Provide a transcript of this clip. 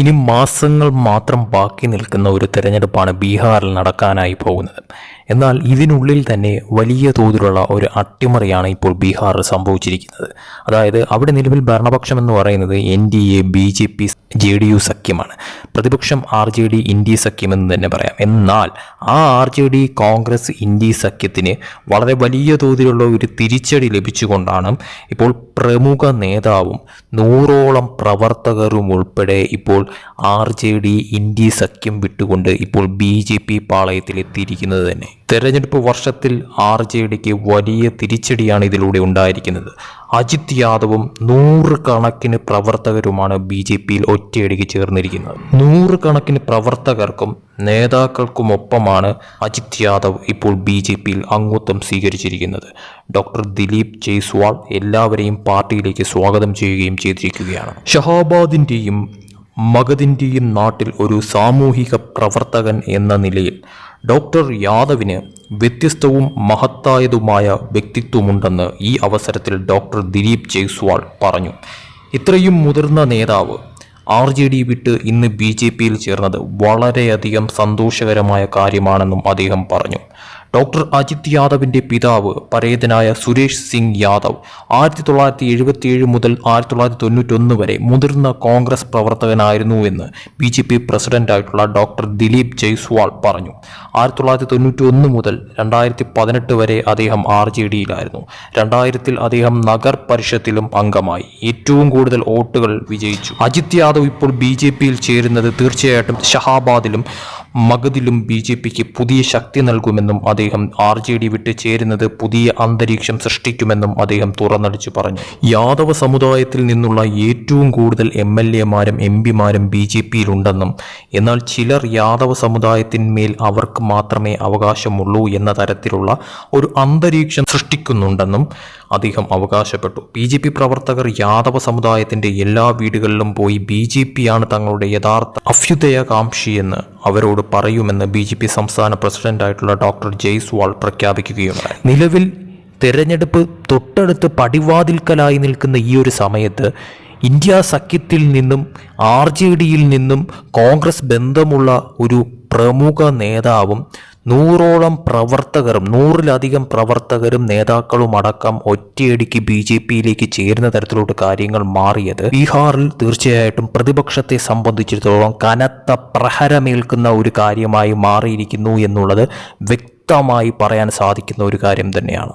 ഇനി മാസങ്ങൾ മാത്രം ബാക്കി നിൽക്കുന്ന ഒരു തെരഞ്ഞെടുപ്പാണ് ബീഹാറിൽ നടക്കാനായി പോകുന്നത്. എന്നാൽ ഇതിനുള്ളിൽ തന്നെ വലിയ തോതിലുള്ള ഒരു അട്ടിമറിയാണ് ഇപ്പോൾ ബീഹാറിൽ സംഭവിച്ചിരിക്കുന്നത്. അതായത് അവിടെ നിലവിൽ ഭരണപക്ഷം എന്ന് പറയുന്നത് N D A B J P J D U സഖ്യമാണ്. പ്രതിപക്ഷം ആർ ജെ ഡി ഇന്ത്യ സഖ്യം എന്ന് തന്നെ പറയാം. എന്നാൽ ആ R J D Congress India സഖ്യത്തിന് വളരെ വലിയ തോതിലുള്ള ഒരു തിരിച്ചടി ലഭിച്ചുകൊണ്ടാണ് ഇപ്പോൾ പ്രമുഖ നേതാവും നൂറോളം പ്രവർത്തകരും ഉൾപ്പെടെ ഇപ്പോൾ ആർ ജെ ഡി ഇന്ത്യ സഖ്യം വിട്ടുകൊണ്ട് ഇപ്പോൾ ബി ജെ പി പാളയത്തിൽ എത്തിയിരിക്കുന്നത് തന്നെ. തെരഞ്ഞെടുപ്പ് വർഷത്തിൽ ആർ ജെ ഡിക്ക് വലിയ തിരിച്ചടിയാണ് ഇതിലൂടെ ഉണ്ടായിരിക്കുന്നത്. അജിത് യാദവും നൂറുകണക്കിന് പ്രവർത്തകരുമാണ് ബി ജെ പിയിൽ ഒറ്റയടിക്ക് ചേർന്നിരിക്കുന്നത്. നൂറുകണക്കിന് പ്രവർത്തകർക്കും നേതാക്കൾക്കുമൊപ്പമാണ് അജിത് യാദവ് ഇപ്പോൾ ബി ജെ പിയിൽ അംഗത്വം സ്വീകരിച്ചിരിക്കുന്നത്. ഡോക്ടർ ദിലീപ് ജയ്സ്വാൾ എല്ലാവരെയും പാർട്ടിയിലേക്ക് സ്വാഗതം ചെയ്യുകയും ചെയ്തിരിക്കുകയാണ്. ഷഹാബാദിന്റെയും മഗതിന്റെയും നാട്ടിൽ ഒരു സാമൂഹിക പ്രവർത്തകൻ എന്ന നിലയിൽ ഡോക്ടർ യാദവിന് വ്യത്യസ്തവും മഹത്തായതുമായ വ്യക്തിത്വമുണ്ടെന്ന് ഈ അവസരത്തിൽ ഡോക്ടർ ദിലീപ് ജയ്സ്വാൾ പറഞ്ഞു. ഇത്രയും മുതിർന്ന നേതാവ് ആർ ജെ ഡി വിട്ട് ഇന്ന് ബി ജെ പിയിൽ ചേർന്നത് വളരെയധികം സന്തോഷകരമായ കാര്യമാണെന്നും അദ്ദേഹം പറഞ്ഞു. ഡോക്ടർ അജിത് യാദവിന്റെ പിതാവ് പരേതനായ സുരേഷ് സിംഗ് യാദവ് ആയിരത്തി തൊള്ളായിരത്തി എഴുപത്തിയേഴ് മുതൽ ആയിരത്തി തൊള്ളായിരത്തി തൊണ്ണൂറ്റൊന്ന് വരെ മുതിർന്ന കോൺഗ്രസ് പ്രവർത്തകനായിരുന്നുവെന്ന് ബി ജെ പി പ്രസിഡന്റായിട്ടുള്ള ഡോക്ടർ ദിലീപ് ജയ്സ്വാൾ പറഞ്ഞു. ആയിരത്തി തൊള്ളായിരത്തി തൊണ്ണൂറ്റി ഒന്ന് മുതൽ രണ്ടായിരത്തി പതിനെട്ട് വരെ അദ്ദേഹം ആർ ജെ ഡിയിലായിരുന്നു. രണ്ടായിരത്തിൽ അദ്ദേഹം നഗർ പരിഷത്തിലും അംഗമായി. ഏറ്റവും കൂടുതൽ വോട്ടുകൾ വിജയിച്ചു. അജിത് യാദവ് ഇപ്പോൾ ബി ജെ പിയിൽ ചേരുന്നത് തീർച്ചയായിട്ടും ഷഹാബാദിലും മഗധിലും ബി ജെ പിക്ക് പുതിയ ശക്തി നൽകുമെന്നും അദ്ദേഹം ആർ ജെ ഡി വിട്ട് ചേരുന്നത് പുതിയ അന്തരീക്ഷം സൃഷ്ടിക്കുമെന്നും അദ്ദേഹം തുറന്നടിച്ചു പറഞ്ഞു. യാദവ സമുദായത്തിൽ നിന്നുള്ള ഏറ്റവും കൂടുതൽ എം എൽ എമാരും എം പിമാരും ബി ജെ പിയിലുണ്ടെന്നും എന്നാൽ ചിലർ യാദവ സമുദായത്തിന്മേൽ അവർക്ക് മാത്രമേ അവകാശമുള്ളൂ എന്ന തരത്തിലുള്ള ഒരു അന്തരീക്ഷം സൃഷ്ടിക്കുന്നുണ്ടെന്നും അദ്ദേഹം അവകാശപ്പെട്ടു. ബി ജെ പി പ്രവർത്തകർ യാദവ സമുദായത്തിന്റെ എല്ലാ വീടുകളിലും പോയി ബി ജെ പിയാണ് തങ്ങളുടെ യഥാർത്ഥ അഭ്യുദയകാംക്ഷിയെന്ന് അവരോട് പറയുമെന്ന് ബി ജെ പി സംസ്ഥാന പ്രസിഡന്റായിട്ടുള്ള ഡോക്ടർ ജയ്സ്വാൾ പ്രഖ്യാപിക്കുകയുണ്ടായി. നിലവിൽ തെരഞ്ഞെടുപ്പ് തൊട്ടടുത്ത് പടിവാതിൽക്കലായി നിൽക്കുന്ന ഈ ഒരു സമയത്ത് ഇന്ത്യ സഖ്യത്തിൽ നിന്നും ആർ ജെ ഡിയിൽ നിന്നും കോൺഗ്രസ് ബന്ധമുള്ള ഒരു പ്രമുഖ നേതാവും നൂറോളം പ്രവർത്തകരും നൂറിലധികം പ്രവർത്തകരും നേതാക്കളും അടക്കം ഒറ്റയടിക്ക് ബി ജെ പിയിലേക്ക് ചേരുന്ന തരത്തിലോട്ട് കാര്യങ്ങൾ മാറിയത് ബീഹാറിൽ തീർച്ചയായിട്ടും പ്രതിപക്ഷത്തെ സംബന്ധിച്ചിടത്തോളം കനത്ത പ്രഹരമേൽക്കുന്ന ഒരു കാര്യമായി മാറിയിരിക്കുന്നു എന്നുള്ളത് വ്യക്തമായി പറയാൻ സാധിക്കുന്ന ഒരു കാര്യം തന്നെയാണ്.